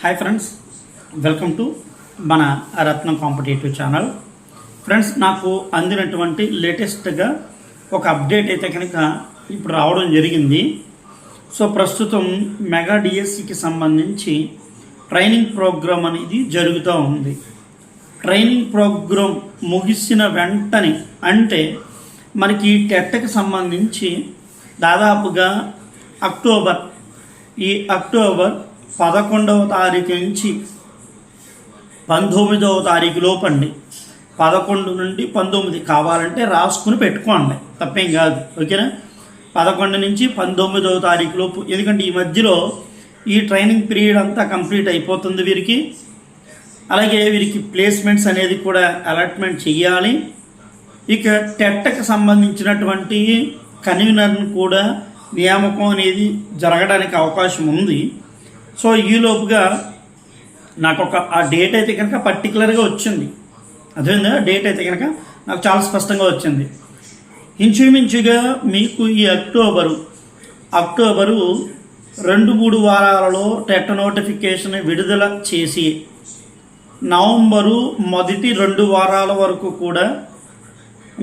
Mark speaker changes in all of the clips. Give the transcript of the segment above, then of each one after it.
Speaker 1: Hi friends welcome to మన రత్నం competitive channel friends నాకు అందినటువంటి లేటెస్ట్గా ఒక అప్డేట్ అయితే కనుక ఇప్పుడు రావడం జరిగింది. సో ప్రస్తుతం మెగా డిఎస్సికి సంబంధించి ట్రైనింగ్ ప్రోగ్రామ్ అనేది జరుగుతూ ఉంది. ట్రైనింగ్ ప్రోగ్రామ్ ముగిసిన వెంటనే అంటే మనకి టెట్కి సంబంధించి దాదాపుగా అక్టోబర్ ఈ అక్టోబర్ పదకొండవ తారీఖు నుంచి పంతొమ్మిదవ తారీఖు లోపండి. పదకొండు నుండి పంతొమ్మిది కావాలంటే రాసుకుని పెట్టుకోండి. తప్పేం కాదు. ఓకేనా? పదకొండు నుంచి పంతొమ్మిదవ తారీఖు లోపు. ఎందుకంటే ఈ మధ్యలో ఈ ట్రైనింగ్ పీరియడ్ అంతా కంప్లీట్ అయిపోతుంది వీరికి. అలాగే వీరికి ప్లేస్మెంట్స్ అనేది కూడా అలాట్మెంట్ చేయాలి ఇక టెట్కి సంబంధించినటువంటి కన్వీనర్ను కూడా నియామకం అనేది జరగడానికి అవకాశం ఉంది. సో ఈలోపుగా నాకు ఒక ఆ డేట్ అయితే కనుక పర్టికులర్గా వచ్చింది. అదేందా డేట్ అయితే కనుక నాకు చాలా స్పష్టంగా వచ్చింది. ఇంచుమించుగా మీకు ఈ అక్టోబరు అక్టోబరు రెండు మూడు వారాలలో టెట్ నోటిఫికేషన్ విడుదల చేసి నవంబరు మొదటి రెండు వారాల వరకు కూడా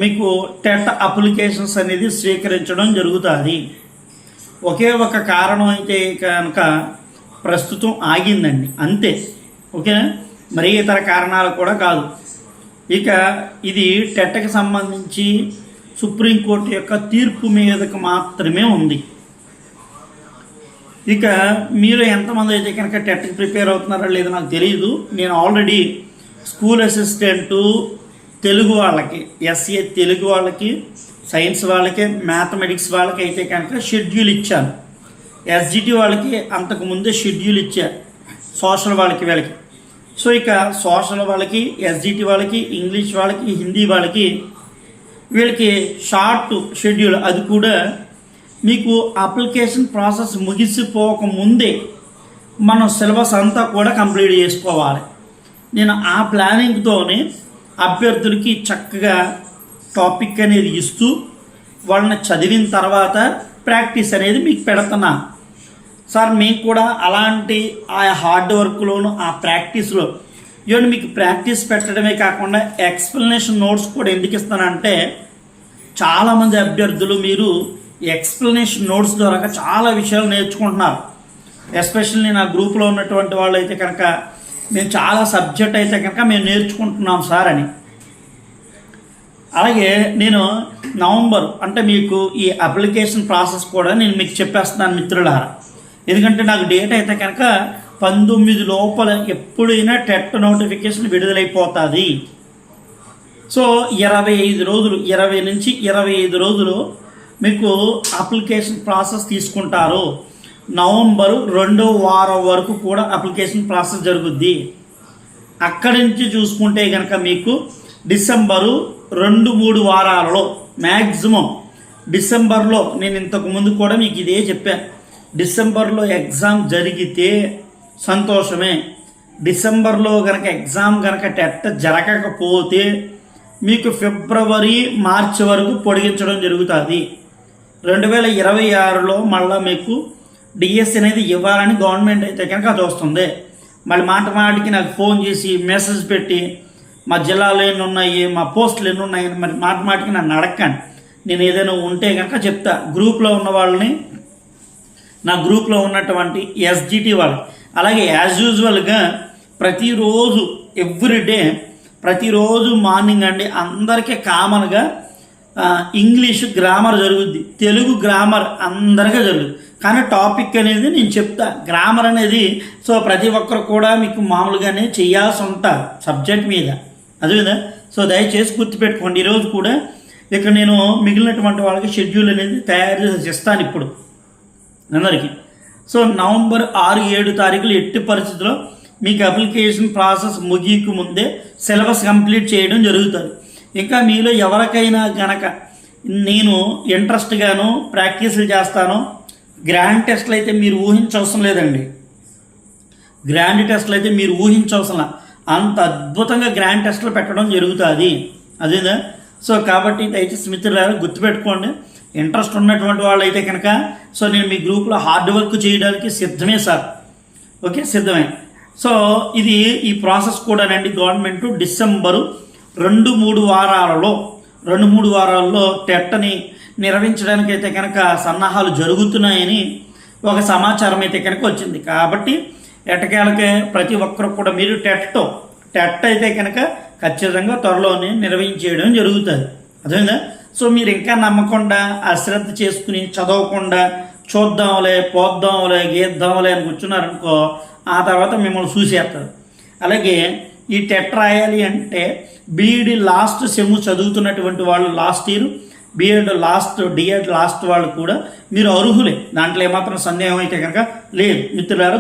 Speaker 1: మీకు టెట్ అప్లికేషన్స్ అనేది స్వీకరించడం జరుగుతుంది. ఒకే ఒక కారణం అయితే కనుక ప్రస్తుతం ఆగిందండి. అంతే. ఓకేనా? మరి ఇతర కారణాలు కూడా కాదు. ఇక ఇది టెట్కి సంబంధించి సుప్రీంకోర్టు యొక్క తీర్పు మీదకు మాత్రమే ఉంది. ఇక మీరు ఎంతమంది అయితే కనుక టెట్కి ప్రిపేర్ అవుతున్నారో లేదో నాకు తెలియదు నేను ఆల్రెడీ స్కూల్ అసిస్టెంటు తెలుగు వాళ్ళకి ఎస్ఏ తెలుగు వాళ్ళకి సైన్స్ వాళ్ళకి మ్యాథమెటిక్స్ వాళ్ళకి అయితే కనుక షెడ్యూల్ ఇచ్చాను. ఎస్జిటి వాళ్ళకి అంతకు ముందే షెడ్యూల్ ఇచ్చారు సోషల్ వాళ్ళకి వీళ్ళకి. సో ఇక సోషల్ వాళ్ళకి ఎస్జిటి వాళ్ళకి ఇంగ్లీష్ వాళ్ళకి హిందీ వాళ్ళకి వీళ్ళకి షార్ట్ షెడ్యూల్ అది కూడా మీకు అప్లికేషన్ ప్రాసెస్ ముగిసిపోక ముందే మనం సిలబస్ అంతా కూడా కంప్లీట్ చేసుకోవాలి. నేను ఆ ప్లానింగ్తోనే అభ్యర్థులకి చక్కగా టాపిక్ అనేది ఇస్తూ వాళ్ళని చదివిన తర్వాత ప్రాక్టీస్ అనేది మీకు పెడుతున్నాను సార్ మీకు కూడా అలాంటి ఆ హార్డ్ వర్క్లోను ఆ ప్రాక్టీస్లో ఇవన్నీ మీకు ప్రాక్టీస్ పెట్టడమే కాకుండా ఎక్స్ప్లెనేషన్ నోట్స్ కూడా ఎందుకు ఇస్తానంటే చాలామంది అభ్యర్థులు మీరు ఎక్స్ప్లెనేషన్ నోట్స్ ద్వారా చాలా విషయాలు నేర్చుకుంటున్నారు. ఎస్పెషల్లీ నా గ్రూప్లో ఉన్నటువంటి వాళ్ళు అయితే కనుక మేము చాలా సబ్జెక్ట్ అయితే కనుక మేము నేర్చుకుంటున్నాం సార్ అని. అలాగే నేను నవంబర్ అంటే మీకు ఈ అప్లికేషన్ ప్రాసెస్ కూడా నేను మీకు చెప్పేస్తున్నాను మిత్రులారా. ఎందుకంటే నాకు డేట్ అయితే కనుక పంతొమ్మిది లోపల ఎప్పుడైనా టెట్ నోటిఫికేషన్ విడుదలైపోతుంది. సో ఇరవై ఐదు రోజులు ఇరవై నుంచి ఇరవై ఐదు రోజులు మీకు అప్లికేషన్ ప్రాసెస్ తీసుకుంటారు. నవంబరు రెండో వారం వరకు కూడా అప్లికేషన్ ప్రాసెస్ జరుగుద్ది. అక్కడి నుంచి చూసుకుంటే కనుక మీకు డిసెంబరు రెండు మూడు వారాలలో మ్యాక్సిమం డిసెంబర్లో నేను ఇంతకు ముందు కూడా మీకు ఇదే చెప్పాను డిసెంబర్లో ఎగ్జామ్ జరిగితే సంతోషమే. డిసెంబర్లో కనుక ఎగ్జామ్ కనుక టెట్ జరగకపోతే మీకు ఫిబ్రవరి మార్చి వరకు పొడిగించడం జరుగుతుంది. రెండు వేల ఇరవై ఆరులో మళ్ళీ మీకు డిఎస్సి అనేది ఇవ్వాలని గవర్నమెంట్ అయితే కనుక అది వస్తుంది. మళ్ళీ మాట మాటికి నాకు ఫోన్ చేసి మెసేజ్ పెట్టి మా జిల్లాలో ఎన్ని ఉన్నాయి మా పోస్టులు ఎన్ని ఉన్నాయి మరి మాట మాటికి నన్ను అడగండి నేను ఏదైనా ఉంటే కనుక చెప్తా. గ్రూప్లో ఉన్న వాళ్ళని నా గ్రూప్లో ఉన్నటువంటి ఎస్జిటి వాళ్ళు. అలాగే యాజ్ యూజువల్గా ప్రతిరోజు ఎవ్రీడే ప్రతిరోజు మార్నింగ్ అండి అందరికీ కామన్గా ఇంగ్లీష్ గ్రామర్ జరుగుద్ది. తెలుగు గ్రామర్ అందరికీ జరుగుద్ది. కానీ టాపిక్ అనేది నేను చెప్తా. గ్రామర్ అనేది సో ప్రతి ఒక్కరు కూడా మీకు మామూలుగానే చేయాల్సి ఉంటారు సబ్జెక్ట్ మీద. అదేవిధంగా సో దయచేసి గుర్తుపెట్టుకోండి. ఈరోజు కూడా ఇక నేను మిగిలినటువంటి వాళ్ళకి షెడ్యూల్ అనేది తయారు చేసి ఇస్తాను ఇప్పుడు. అందరికీ. సో నవంబర్ ఆరు ఏడు తారీఖులు ఎట్టి పరిస్థితుల్లో మీకు అప్లికేషన్ ప్రాసెస్ ముగియకు ముందే సిలబస్ కంప్లీట్ చేయడం జరుగుతుంది. ఇంకా మీలో ఎవరికైనా గనక నేను ఇంట్రెస్ట్గాను ప్రాక్టీసులు చేస్తాను గ్రాండ్ టెస్ట్లు అయితే మీరు ఊహించవసరం లేదండి. గ్రాండ్ టెస్ట్లు అయితే మీరు ఊహించవసరం అంత అద్భుతంగా గ్రాండ్ టెస్ట్లు పెట్టడం జరుగుతుంది. అదేదా? సో కాబట్టి దయచేసి మిత్రులారా గుర్తుపెట్టుకోండి. ఇంట్రెస్ట్ ఉన్నటువంటి వాళ్ళు అయితే కనుక సో నేను మీ గ్రూప్లో హార్డ్ వర్క్ చేయడానికి సిద్ధమే సార్. ఓకే సిద్ధమే. సో ఇది ఈ ప్రాసెస్ కూడానండి గవర్నమెంట్ డిసెంబరు రెండు మూడు వారాలలో రెండు మూడు వారాల్లో టెట్టని నిర్వహించడానికి అయితే కనుక సన్నాహాలు జరుగుతున్నాయని ఒక సమాచారం అయితే కనుక వచ్చింది. కాబట్టి ఎటకేలకే ప్రతి ఒక్కరు కూడా మీరు టెట్ టెట్ అయితే కనుక ఖచ్చితంగా త్వరలోనే నిర్వహించేయడం జరుగుతుంది. అదేవిధంగా సో మీరు ఇంకా నమ్మకుండా అశ్రద్ధ చేసుకుని చదవకుండా చూద్దాంలే పోద్దాంలే గీద్దాంలే అని కూర్చున్నారనుకో ఆ తర్వాత మిమ్మల్ని చూసేస్తారు. అలాగే ఈ టెట్ రాయాలి అంటే బీఈడి లాస్ట్ సెమ్ చదువుతున్నటువంటి వాళ్ళు last year B Ed last D Ed last వాళ్ళు కూడా మీరు అర్హులే. దాంట్లో ఏమాత్రం సందేహం అయితే కనుక లేదు. మిత్రులారా